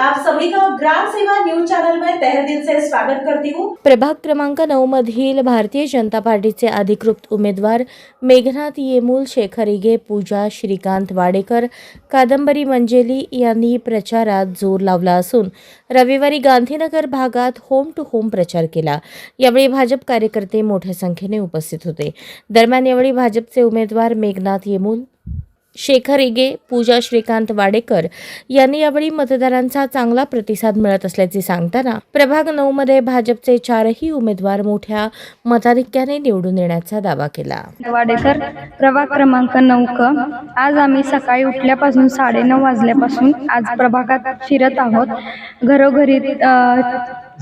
आप सभी का ग्राम सेवा न्यूज चैनल में तहे दिल से स्वागत करती हूँ। प्रभाग क्रमांक नऊ मधील भारतीय जनता पार्टीचे अधिकृत उमेदवार मेघनाथ येमूल शेखरिगे पूजा श्रीकांत वाडेकर कादंबरी मंजेली यांनी प्रचारात जोर लावला असून रविवारी गांधीनगर भागात होम टू होम प्रचार केला. यावेळी भाजप कार्यकर्ते मोठ्या संख्येने उपस्थित होते. दरम्यान यावेळी भाजपचे उमेदवार मेघनाथ येमूल शेखर इगे पूजा श्रीकांत वाडेकर यांनी यावेळी मतदारांचा चांगला प्रतिसाद मिळत असल्याचे सांगताना प्रभाग नऊ मध्ये भाजपचे चारही उमेदवार मोठ्या मताधिक्याने निवडून येण्याचा दावा केला. वाडेकर प्रभाग क्रमांक नऊ क. आज आम्ही सकाळी उठल्यापासून साडेनऊ वाजल्यापासून आज प्रभागात फिरत आहोत. घरोघरी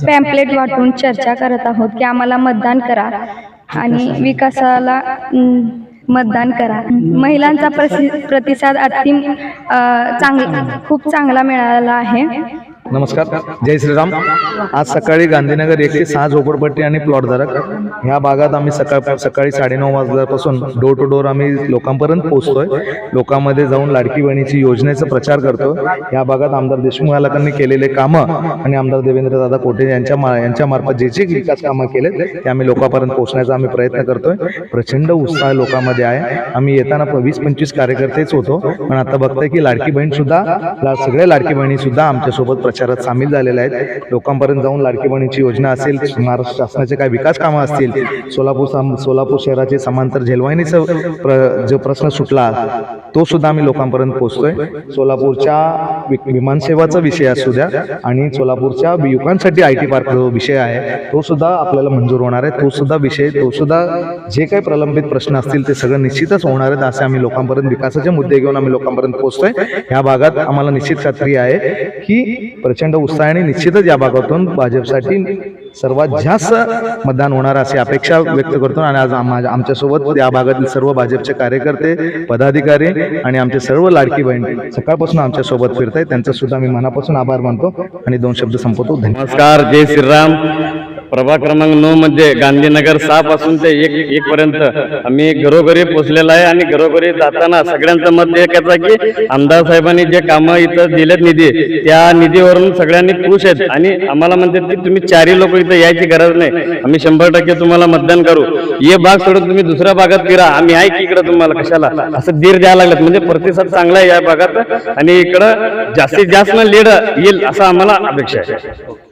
पॅम्पलेट वाटून चर्चा करत आहोत की आम्हाला मतदान करा आणि विकासाला मतदान करा. महिलांचा प्रसि प्रतिसाद अतिम चांग खूप चांगला मिळाला आहे. नमस्कार. जय श्रीराम. आज सकाळी गांधीनगर एक सहा झोपडपट्टी आणि प्लॉटधारक ह्या भागात आम्ही सकाळ सकाळी साडेनऊ वाजल्यापासून डोर टू डोर आम्ही लोकांपर्यंत पोहोचतोय. लोकांमध्ये जाऊन लाडकी बहिणीची योजनेचा प्रचार करतो या भागात आमदार देशमुख यालकांनी केलेले कामं आणि आमदार देवेंद्र दादा कोटे यांच्या मा यांच्यामार्फत जे जे विकास कामं केले ते आम्ही लोकांपर्यंत पोहोचण्याचा आम्ही प्रयत्न करतोय. प्रचंड उत्साह लोकांमध्ये आहे. आम्ही येताना वीस पंचवीस कार्यकर्तेच होतो. पण आता बघतोय की लाडकी बहीण सुद्धा सगळ्या लाडकी बहिणी सुद्धा आमच्यासोबत प्रचारात सामील झालेल्या आहेत. लोकांपर्यंत जाऊन लाडकी योजना असेल महाराष्ट्र शासनाचे काही विकास कामं असतील सोलापूर साम- सोलापूर शहराचे समांतर झेलवाहिनीचा प्र जो प्रश्न सुटला तो सुद्धा आम्ही लोकांपर्यंत पोहोचतोय. सोलापूरच्या वि- विमानसेवाचा विषय असू द्या आणि सोलापूरच्या युवकांसाठी आय टी पार्क जो विषय आहे तो सुद्धा आपल्याला मंजूर होणार आहे. तो सुद्धा विषय तो सुद्धा जे काही प्रलंबित प्रश्न असतील ते सगळं निश्चितच होणार आहेत असे आम्ही लोकांपर्यंत विकासाचे मुद्दे घेऊन आम्ही लोकांपर्यंत पोहोचतोय. ह्या भागात आम्हाला निश्चित खात्री आहे की प्रचंड उत्साहाने निश्चितच या भागातून भाजपसाठी सर्वात जास्त मतदान होणार अशी अपेक्षा व्यक्त करतो आणि आज आमच्यासोबत या भागातील सर्व भाजपचे कार्यकर्ते पदाधिकारी आणि आमचे सर्व लाडकी बहीण सकाळपासून आमच्यासोबत फिरत आहेत त्यांचा सुद्धा मी मनापासून आभार मानतो आणि दोन शब्द संपवतो. नमस्कार जय श्रीराम. प्रभाग क्रमांक नऊ मध्ये गांधीनगर सहा पासून ते एक एक पर्यंत आम्ही घरोघरी पोहोचलेलो आहे आणि घरोघरी जाताना सगळ्यांचं मत एकच आहे की आमदार साहेबांनी जे कामं इथं दिलेत निधी त्या निधीवरून सगळ्यांनी खुश आहेत. आणि आम्हाला म्हणतात की तुम्ही चारही लोक इथं यायची गरज नाही. आम्ही शंभर टक्के तुम्हाला मतदान करू. हे भाग सोडून तुम्ही दुसऱ्या भागात फिरा. आम्ही आहे की इकडं तुम्हाला? कशाला? असं धीर द्यायला लागलं म्हणजे प्रतिसाद चांगला आहे या भागात. आणि इकडं जास्तीत जास्त लीड येईल असं आम्हाला अपेक्षा आहे.